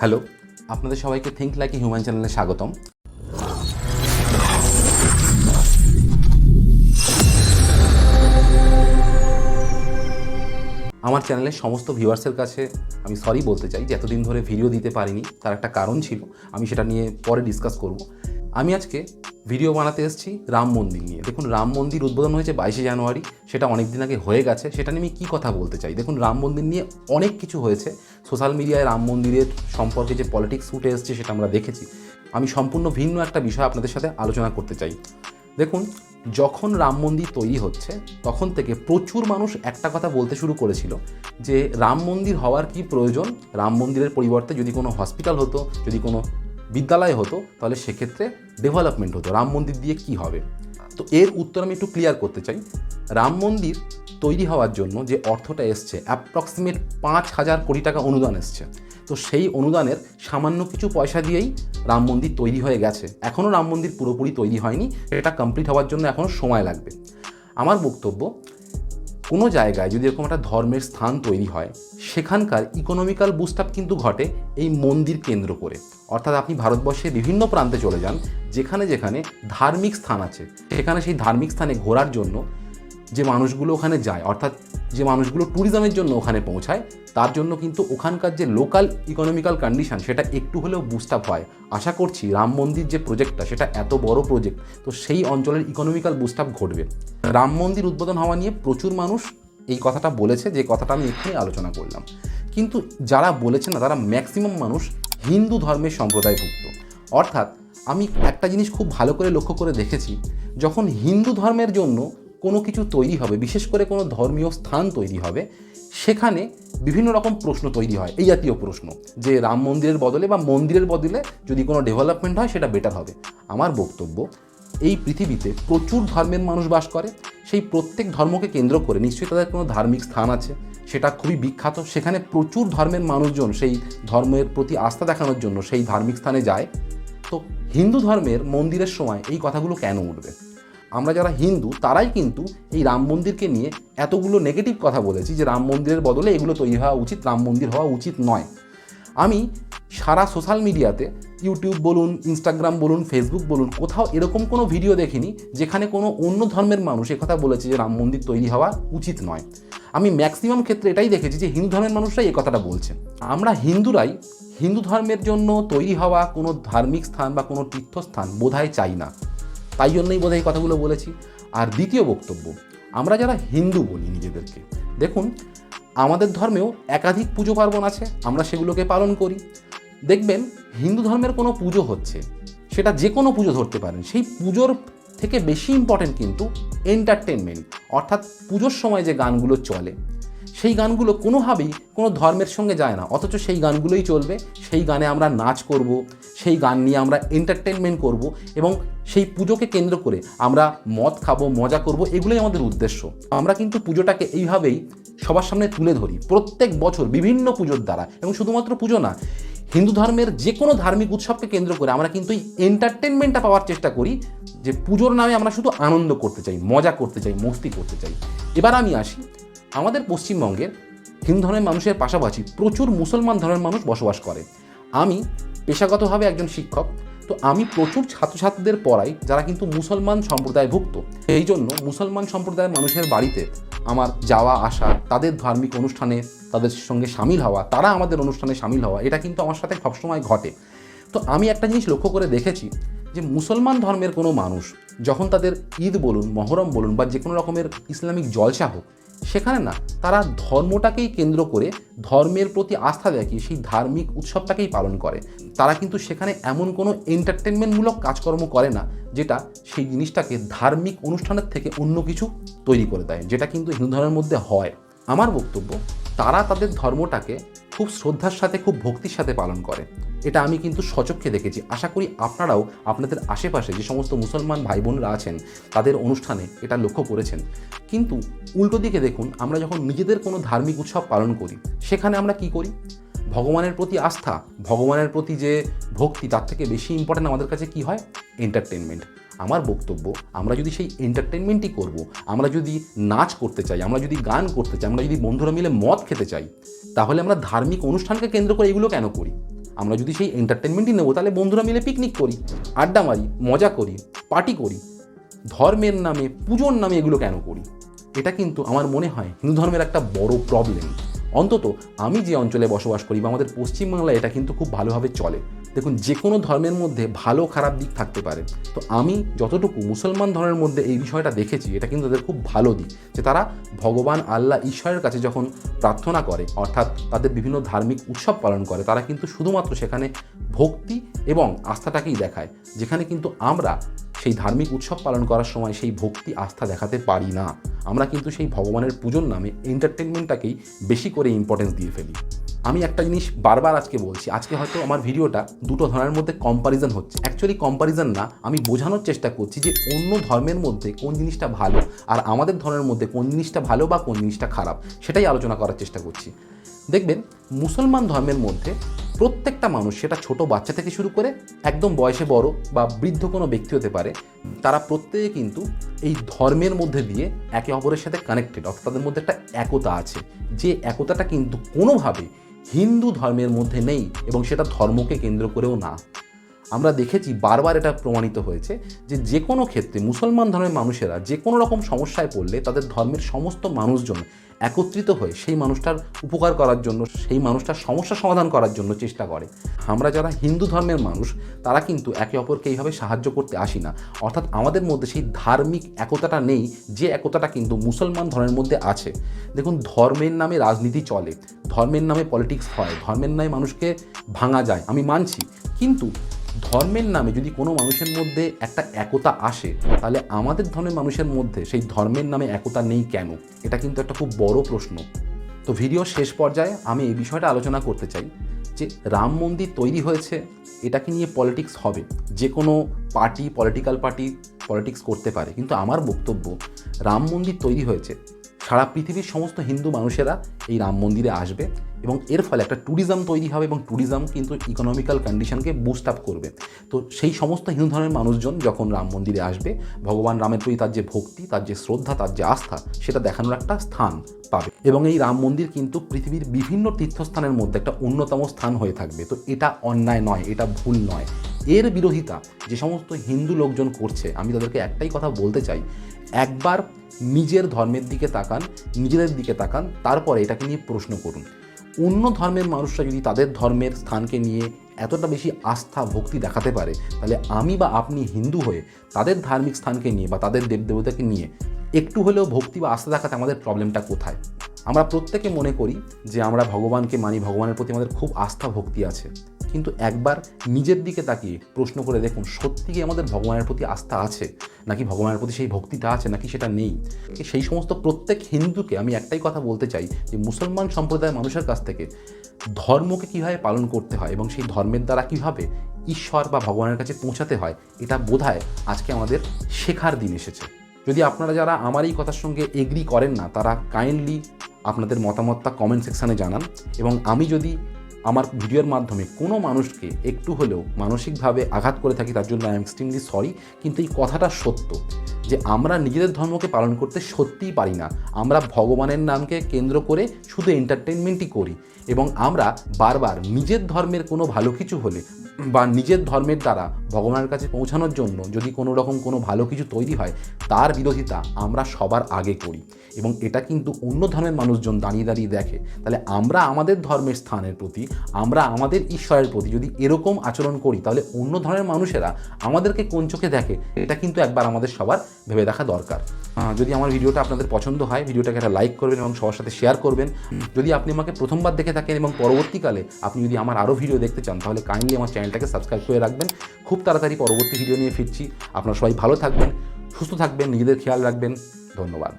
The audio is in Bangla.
হ্যালো, আপনাদের সবাইকে থিঙ্ক লাইক হিউম্যান চ্যানেলে স্বাগতম। আমার চ্যানেলের সমস্ত ভিউয়ার্সের কাছে আমি সরি বলতে চাই যে এতদিন ধরে ভিডিও দিতে পারিনি, তার একটা কারণ ছিল, আমি সেটা নিয়ে পরে ডিসকাস করব। আমি আজকে ভিডিও বানাতে এসেছি রাম মন্দির নিয়ে। দেখুন, রাম মন্দির উদ্বোধন হয়েছে বাইশে জানুয়ারি। সেটা অনেক দিন আগে হয়ে গেছে। সেটা নিয়ে আমি কী কথা বলতে চাই? দেখুন, রাম মন্দির নিয়ে অনেক কিছু হয়েছে। সোশ্যাল মিডিয়ায় রাম মন্দিরের সম্পর্কে যে পলিটিক্স উঠে এসছে, সেটা আমরা দেখেছি। আমি সম্পূর্ণ ভিন্ন একটা বিষয় আপনাদের সাথে আলোচনা করতে চাই। দেখুন, যখন রাম মন্দির তৈরি হচ্ছে, তখন থেকে প্রচুর মানুষ একটা কথা বলতে শুরু করেছিল যে, রাম মন্দির হওয়ার কি প্রয়োজন? রাম মন্দিরের পরিবর্তে যদি কোনো হসপিটাল হতো, যদি কোনো বিদ্যালয় হতো, তাহলে সেক্ষেত্রে ডেভেলপমেন্ট হতো। রাম মন্দির দিয়ে কি হবে? তো এর উত্তর আমি একটু ক্লিয়ার করতে চাই। রাম মন্দির তৈরি হওয়ার জন্য যে অর্থটা এসছে অ্যাপ্রক্সিমেট পাঁচ হাজার কোটি টাকা অনুদান এসছে। তো সেই অনুদানের সামান্য কিছু পয়সা দিয়েই রাম মন্দির তৈরি হয়ে গেছে। এখনও রাম মন্দির পুরোপুরি তৈরি হয়নি। এটা কমপ্লিট হওয়ার জন্য এখনও সময় লাগবে। আমার বক্তব্য কোনো জায়গায় যদি এরকম একটা ধর্মের স্থান তৈরি হয়, সেখানকার ইকোনমিক্যাল বুস্টাপ কিন্তু ঘটে এই মন্দির কেন্দ্র করে। অর্থাৎ আপনি ভারতবর্ষের বিভিন্ন প্রান্তে চলে যান, যেখানে যেখানে ধার্মিক স্থান আছে। সেখানে সেই ধার্মিক স্থানে ঘোরার জন্য যে মানুষগুলো ওখানে যায়, অর্থাৎ যে মানুষগুলো ট্যুরিজমের জন্য ওখানে পৌঁছায়, তার জন্য কিন্তু ওখানকার যে লোকাল ইকোনমিক্যাল কন্ডিশন সেটা একটু হলেও বুস্ট আপ হয়। আশা করছি রাম মন্দির যে প্রজেক্টটা সেটা এত বড় প্রজেক্ট তো সেই অঞ্চলের ইকোনমিক্যাল বুস্ট আপ ঘটবে। রাম মন্দির উদ্বোধন হওয়া নিয়ে প্রচুর মানুষ এই কথাটা বলেছে, যে কথাটা আমি এক্ষুনি আলোচনা করলাম। কিন্তু যারা বলেছে না, তারা ম্যাক্সিমাম মানুষ হিন্দু ধর্মের সম্প্রদায়ভুক্ত। অর্থাৎ আমি একটা জিনিস খুব ভালো করে লক্ষ্য করে দেখেছি, যখন হিন্দু ধর্মের জন্য কোনো কিছু তৈরি হবে, বিশেষ করে কোনো ধর্মীয় স্থান তৈরি হবে, সেখানে বিভিন্ন রকম প্রশ্ন তৈরি হয়, এই জাতীয় প্রশ্ন। যে রাম মন্দিরের বদলে বা মন্দিরের বদলে যদি কোনো ডেভেলপমেন্ট হয়, সেটা বেটার হবে। আমার বক্তব্য, এই পৃথিবীতে প্রচুর ধর্মের মানুষ বাস করে, সেই প্রত্যেক ধর্মকে কেন্দ্র করে নিশ্চয়ই তাদের কোনো ধার্মিক স্থান আছে, সেটা খুবই বিখ্যাত, সেখানে প্রচুর ধর্মের মানুষজন সেই ধর্মের প্রতি আস্থা দেখানোর জন্য সেই ধার্মিক স্থানে যায়। তো হিন্দু ধর্মের মন্দিরের সময় এই কথাগুলো কেন উঠবে? আমরা যারা হিন্দু, তারাই কিন্তু এই রাম মন্দিরকে নিয়ে এতগুলো নেগেটিভ কথা বলেছি যে রাম মন্দিরের বদলে এগুলো তৈরি হওয়া উচিত, রাম মন্দির হওয়া উচিত নয়। আমি সারা সোশ্যাল মিডিয়াতে ইউটিউব বলুন ইনস্টাগ্রাম বলুন ফেসবুক বলুন, কোথাও এরকম কোনো ভিডিও দেখিনি যেখানে কোনো অন্য ধর্মের মানুষ কথা বলেছে যে রাম মন্দির তৈরি হওয়া উচিত নয়। আমি ম্যাক্সিমাম ক্ষেত্রে এটাই দেখেছি যে হিন্দু ধর্মের মানুষরাই এই কথাটা বলছে। আমরা হিন্দুরাই হিন্দু ধর্মের জন্য তৈরি হওয়া কোনো ধার্মিক স্থান বা কোনো তীর্থস্থান বোধহয় চাই না। তাই জন্যই বোধহয় এই কথাগুলো বলেছি। আর দ্বিতীয় বক্তব্য, আমরা যারা হিন্দু বলি নিজেদেরকে, দেখুন, আমাদের ধর্মেও একাধিক পুজো পার্বণ আছে, আমরা সেগুলোকে পালন করি। দেখবেন, হিন্দু ধর্মের কোনো পুজো হচ্ছে, সেটা যে কোনো পুজো ধরতে পারেন, সেই পুজোর থেকে বেশি ইম্পর্টেন্ট কিন্তু এন্টারটেনমেন্ট অর্থাৎ পুজোর সময় যে গানগুলো চলে, সেই গানগুলো কোনোভাবেই কোনো ধর্মের সঙ্গে যায় না, অথচ সেই গানগুলোই চলবে, সেই গানে আমরা নাচ করব সেই গান নিয়ে আমরা এন্টারটেনমেন্ট করব এবং সেই পুজোকে কেন্দ্র করে আমরা মদ খাব, মজা করব, এগুলোই আমাদের উদ্দেশ্য। আমরা কিন্তু পুজোটাকে এইভাবেই সবার সামনে তুলে ধরি প্রত্যেক বছর বিভিন্ন পুজোর দ্বারা। এবং শুধুমাত্র পুজো না, হিন্দু ধর্মের যে কোনো ধার্মিক উৎসবকে কেন্দ্র করে আমরা কিন্তু এই এন্টারটেনমেন্টটা পাওয়ার চেষ্টা করি যে পুজোর নামে আমরা শুধু আনন্দ করতে চাই, মজা করতে চাই, মস্তি করতে চাই। এবার আমি আসি আমাদের পশ্চিমবঙ্গের হিন্দু ধর্মের মানুষের পাশাপাশি প্রচুর মুসলমান ধর্মের মানুষ বসবাস করে। আমি পেশাগতভাবে একজন শিক্ষক, তো আমি প্রচুর ছাত্রছাত্রীদের পড়াই যারা কিন্তু মুসলমান সম্প্রদায়ভুক্ত। এই জন্য মুসলমান সম্প্রদায়ের মানুষের বাড়িতে আমার যাওয়া, আসা, তাদের ধার্মিক অনুষ্ঠানে তাদের সঙ্গে সামিল হওয়া, তারা আমাদের অনুষ্ঠানে সামিল হওয়া, এটা কিন্তু আমার সাথে সবসময় ঘটে। তো আমি একটা জিনিস লক্ষ্য করে দেখেছি যে মুসলমান ধর্মের কোনো মানুষ যখন তাদের ঈদ বলুন, মহরম বলুন বা যে কোনো রকমের ইসলামিক জলসা হোক, সেখানে না তারা ধর্মটাকেই কেন্দ্র করে ধর্মের প্রতি আস্থা দেখিয়ে সেই ধার্মিক উৎসবটাকেই পালন করে। তারা কিন্তু সেখানে এমন কোনো এন্টারটেনমেন্টমূলক কাজকর্ম করে না যেটা সেই জিনিসটাকে ধার্মিক অনুষ্ঠানের থেকে অন্য কিছু তৈরি করে দেয়, যেটা কিন্তু হিন্দু ধর্মের মধ্যে হয়। আমার বক্তব্য, তারা তাদের ধর্মটাকে খুব শ্রদ্ধার সাথে, খুব ভক্তির সাথে পালন করে। এটা আমি কিন্তু সচক্ষে দেখেছি। আশা করি আপনারাও আপনাদের আশেপাশে যে সমস্ত মুসলমান ভাই বোনরা আছেন, তাদের অনুষ্ঠানে এটা লক্ষ্য করেছেন। কিন্তু উল্টো দিকে দেখুন, আমরা যখন নিজেদের কোনো ধার্মিক উৎসব পালন করি, সেখানে আমরা কি করি? ভগবানের প্রতি আস্থা, ভগবানের প্রতি যে ভক্তি, তার থেকে বেশি ইম্পর্টেন্ট আমাদের কাছে কি হয়? এন্টারটেনমেন্ট আমার বক্তব্য, আমরা যদি সেই এন্টারটেনমেন্টই করব, আমরা যদি নাচ করতে চাই, আমরা যদি গান করতে চাই, আমরা যদি বন্ধুরা মিলে মদ খেতে চাই, তাহলে আমরা ধার্মিক অনুষ্ঠানকে কেন্দ্র করে এগুলো কেন করি? আমরা যদি সেই এন্টারটেনমেন্টই নেব, তাহলে বন্ধুরা মিলে পিকনিক করি, আড্ডা মারি, মজা করি পার্টি করি, ধর্মের নামে, পুজোর নামে এগুলো কেন করি? এটা কিন্তু আমার মনে হয় হিন্দু ধর্মের একটা বড় প্রবলেম অন্তত আমি যে অঞ্চলে বসবাস করি বা আমাদের পশ্চিমবাংলায় এটা কিন্তু খুব ভালোভাবে চলে। দেখুন যে কোনো ধর্মের মধ্যে ভালো খারাপ দিক থাকতে পারে। তো আমি যতটুকু মুসলমান ধর্মের মধ্যে এই বিষয়টা দেখেছি, এটা কিন্তু তাদের খুব ভালো দিক। যে তারা ভগবান, আল্লাহ, ঈশ্বরের কাছে যখন প্রার্থনা করে, অর্থাৎ তাদের বিভিন্ন ধার্মিক উৎসব পালন করে, তারা কিন্তু শুধুমাত্র সেখানে ভক্তি এবং আস্থাটাকেই দেখায়, যেখানে কিন্তু আমরা সেই ধার্মিক উৎসব পালন করার সময় সেই ভক্তি আস্থা দেখাতে পারি না। আমরা কিন্তু সেই ভগবানের পুজোর নামে এন্টারটেনমেন্টটাকেই বেশি করে ইম্পর্টেন্স দিয়ে ফেলি। আমি একটা জিনিস বারবার আজকে বলছি, আজকে হয়তো আমার ভিডিওটা দুটো ধরনের মধ্যে কম্পারিজন হচ্ছে। অ্যাকচুয়ালি কম্পারিজন না, আমি বোঝানোর চেষ্টা করছি যে অন্য ধর্মের মধ্যে কোন জিনিসটা ভালো আর আমাদের ধর্মের মধ্যে কোন জিনিসটা ভালো বা কোন জিনিসটা খারাপ, সেটাই আলোচনা করার চেষ্টা করছি। দেখবেন, মুসলমান ধর্মের মধ্যে প্রত্যেকটা মানুষ সেটা ছোট বাচ্চা থেকে শুরু করে একদম বয়সে বড় বা বৃদ্ধ কোনো ব্যক্তি হতে পারে, তারা প্রত্যেকে কিন্তু এই ধর্মের মধ্যে দিয়ে একে অপরের সাথে কানেক্টেড অর্থাৎ তাদের মধ্যে একটা একতা আছে। যে একতাটা কিন্তু কোনোভাবে হিন্দু ধর্মের মধ্যে নেই এবং সেটা ধর্মকে কেন্দ্র করেও না। আমরা দেখেছি বারবার এটা প্রমাণিত হয়েছে যে যে কোনো ক্ষেত্রে মুসলমান ধর্মের মানুষেরা যে কোনো রকম সমস্যায় পড়লে তাদের ধর্মের সমস্ত মানুষজন একত্রিত হয়ে সেই মানুষটার উপকার করার জন্য, সেই মানুষটার সমস্যা সমাধান করার জন্য চেষ্টা করে। আমরা যারা হিন্দু ধর্মের মানুষ, তারা কিন্তু একে অপরকে এইভাবে সাহায্য করতে আসি না। অর্থাৎ আমাদের মধ্যে সেই ধার্মিক একতাটা নেই, যে একতাটা কিন্তু মুসলমান ধর্মের মধ্যে আছে। দেখুন, ধর্মের নামে রাজনীতি চলে, ধর্মের নামে পলিটিক্স হয়, ধর্মের নামে মানুষকে ভাঙা যায়, আমি মানছি। কিন্তু ধর্মের নামে যদি কোনো মানুষের মধ্যে একটা একতা আসে, তাহলে আমাদের ধর্মের মানুষের মধ্যে সেই ধর্মের নামে একতা নেই কেন? এটা কিন্তু একটা খুব বড় প্রশ্ন। তো ভিডিও শেষ পর্যায়ে আমি এই বিষয়টা আলোচনা করতে চাই যে রাম মন্দির তৈরি হয়েছে, এটাকে নিয়ে পলিটিক্স হবে। যে কোনো পার্টি, পলিটিক্যাল পার্টি, পলিটিক্স করতে পারে। কিন্তু আমার বক্তব্য, রাম মন্দির তৈরি হয়েছে সারা পৃথিবীর সমস্ত হিন্দু মানুষেরা এই রাম মন্দিরে আসবে এবং এর ফলে একটা ট্যুরিজম তৈরি হবে এবং ট্যুরিজম কিন্তু ইকোনমিক্যাল কন্ডিশনকে বুস্ট আপ করবে। তো সেই সমস্ত হিন্দু ধর্মের মানুষজন যখন রাম মন্দিরে আসবে, ভগবান রামের প্রতি তার যে ভক্তি, তার যে শ্রদ্ধা, তার যে আস্থা, সেটা দেখানোর একটা স্থান পাবে। এবং এই রাম মন্দির কিন্তু পৃথিবীর বিভিন্ন তীর্থস্থানের মধ্যে একটা অন্যতম স্থান হয়ে থাকবে। তো এটা অন্যায় নয়, এটা ভুল নয়। এর বিরোধিতা যে সমস্ত হিন্দু লোকজন করছে, আমি তাদেরকে একটাই কথা বলতে চাই একবার নিজের ধর্মের দিকে তাকান, নিজেদের দিকে তাকান, তারপরে এটাকে নিয়ে প্রশ্ন করুন। অন্য ধর্মের মানুষরা যদি তাদের ধর্মের স্থানকে নিয়ে এতটা বেশি আস্থা, ভক্তি দেখাতে পারে, তাহলে আমি বা আপনি হিন্দু হয়ে তাদের ধার্মিক স্থানকে নিয়ে বা তাদের দেবদেবতাকে নিয়ে একটু হলেও ভক্তি বা আস্থা দেখাতে আমাদের প্রবলেমটা কোথায়? আমরা প্রত্যেকে মনে করি যে আমরা ভগবানকে মানি, ভগবানের প্রতি আমাদের খুব আস্থা, ভক্তি আছে। কিন্তু একবার নিজের দিকে তাকিয়ে প্রশ্ন করে দেখুন, সত্যি কি আমাদের ভগবানের প্রতি আস্থা আছে? নাকি ভগবানের প্রতি সেই ভক্তিটা আছে, নাকি সেটা নেই? সেই সমস্ত প্রত্যেক হিন্দুকে আমি একটাই কথা বলতে চাই যে, মুসলমান সম্প্রদায়ের মানুষের কাছ থেকে ধর্মকে কীভাবে পালন করতে হয় এবং সেই ধর্মের দ্বারা কীভাবে ঈশ্বর বা ভগবানের কাছে পৌঁছাতে হয়, এটা বোধহয় আজকে আমাদের শেখার দিন এসেছে। যদি আপনারা যারা আমার এই কথার সঙ্গে এগ্রি করেন না, তারা কাইন্ডলি আপনাদের মতামতটা কমেন্ট সেকশানে জানান এবং আমি যদি আমার ভিডিওর মাধ্যমে কোনো মানুষকে একটু হলেও মানসিকভাবে আঘাত করে থাকি, তার জন্য আই এম এক্সট্রিমলি সরি কিন্তু এই কথাটা সত্য যে আমরা নিজেদের ধর্মকে পালন করতে সত্যিই পারি না। আমরা ভগবানের নামকে কেন্দ্র করে শুধু এন্টারটেনমেন্টই করি এবং আমরা বারবার নিজের ধর্মের কোনো ভালো কিছু হলে বা নিজের ধর্মের দ্বারা ভগবানের কাছে পৌঁছানোর জন্য যদি কোনো রকম কোনো ভালো কিছু তৈরি হয়, তার বিরোধিতা আমরা সবার আগে করি। এবং এটা কিন্তু অন্য ধর্মের মানুষজন দাঁড়িয়ে দাঁড়িয়ে দেখে। তাহলে আমরা আমাদের ধর্মের স্থানের প্রতি, আমরা আমাদের ঈশ্বরের প্রতি যদি এরকম আচরণ করি, তাহলে অন্য ধর্মের মানুষেরা আমাদেরকে কোন চোখে দেখে? এটা কিন্তু একবার আমাদের সবার ভেবে দেখা দরকার। যদি আমার ভিডিওটা আপনাদের পছন্দ হয়, ভিডিওটাকে একটা লাইক করবেন এবং সবার সাথে শেয়ার করবেন। যদি আপনি আমাকে প্রথমবার দেখে থাকেন এবং পরবর্তীকালে আপনি যদি আমার আরও ভিডিও দেখতে চান, তাহলে কাইন্ডলি আমার চ্যানেলটাকে সাবস্ক্রাইব করে রাখবেন। খুব তাড়াতাড়ি পরবর্তী ভিডিও নিয়ে ফিরছি। আপনারা সবাই ভালো থাকবেন, সুস্থ থাকবেন, নিজেদের খেয়াল রাখবেন। ধন্যবাদ।